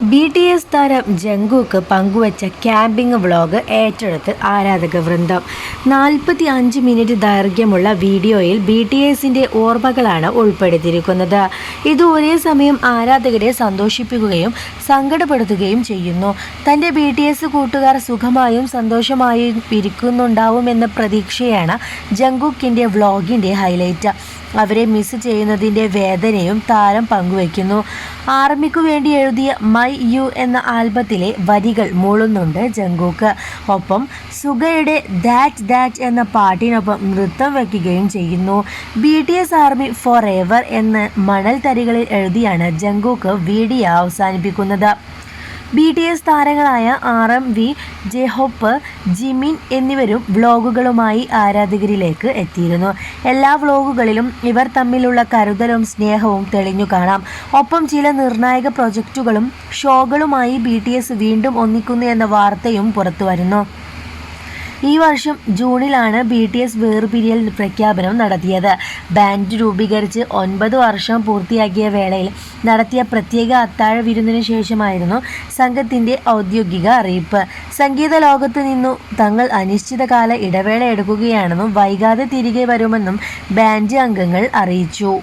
B T S താരം ജങ്കൂക്ക് പങ്കുവച്ച camping vlog ഏറ്റെടുത്ത് ആരാധക വൃന്ദം. നാൽപ്പത്തി അഞ്ച് മിനിറ്റ് ദൈർഘ്യമുള്ള വീഡിയോയിൽ ബി ടി എസിന്റെ ഓർമ്മകളാണ് ഉൾപ്പെടുത്തിയിരിക്കുന്നത്. ഇത് ഒരേ സമയം ആരാധകരെ സന്തോഷിപ്പിക്കുകയും സങ്കടപ്പെടുത്തുകയും ചെയ്യുന്നു. തന്റെ ബി ടി എസ് കൂട്ടുകാർ സുഖമായും സന്തോഷമായും ഇരിക്കുന്നുണ്ടാവുമെന്ന പ്രതീക്ഷയാണ് ജങ്കൂക്കിന്റെ വ്ളോഗിന്റെ ഹൈലൈറ്റ്. അവരെ മിസ് ചെയ്യുന്നതിന്റെ വേദനയും താരം പങ്കുവയ്ക്കുന്നു. ആർമിക്കു വേണ്ടി എഴുതിയ മൈ യു എന്ന ആൽബത്തിലെ വരികൾ മൂളുന്നുണ്ട് ജങ്കൂക്ക്. ഒപ്പം സുഗയുടെ ദാറ്റ് ദാറ്റ് എന്ന പാട്ടിനൊപ്പം നൃത്തം വയ്ക്കുകയും ചെയ്യുന്നു. B T S army forever എന്ന് മണൽ തരികളിൽ എഴുതിയാണ് ജങ്കൂക്ക് വീഡിയോ അവസാനിപ്പിക്കുന്നത്. ബി ടി എസ് താരങ്ങളായ R M V J Hope Jimin എന്നിവരും വ്ളോഗുകളുമായി ആരാധകരിലേക്ക് എത്തിയിരുന്നു. എല്ലാ വ്ളോഗുകളിലും ഇവർ തമ്മിലുള്ള കരുതലും സ്നേഹവും തെളിഞ്ഞു കാണാം. ഒപ്പം ചില നിർണായക പ്രൊജക്റ്റുകളും ഷോകളുമായി ബി വീണ്ടും ഒന്നിക്കുന്നു എന്ന വാർത്തയും പുറത്തുവരുന്നു. ഈ വർഷം ജൂണിലാണ് ബി ടി എസ് വേർപിരിയൽ പ്രഖ്യാപനം നടത്തിയത്. ബാൻഡ് രൂപീകരിച്ച് ഒൻപത് വർഷം പൂർത്തിയാക്കിയ വേളയിൽ നടത്തിയ പ്രത്യേക അത്താഴ വിരുന്നിന് ശേഷമായിരുന്നു സംഘത്തിന്റെ ഔദ്യോഗിക അറിയിപ്പ്. സംഗീത ലോകത്ത് നിന്നു തങ്ങൾ അനിശ്ചിതകാല ഇടവേള എടുക്കുകയാണെന്നും വൈകാതെ തിരികെ വരുമെന്നും ബാൻഡ് അംഗങ്ങൾ അറിയിച്ചു.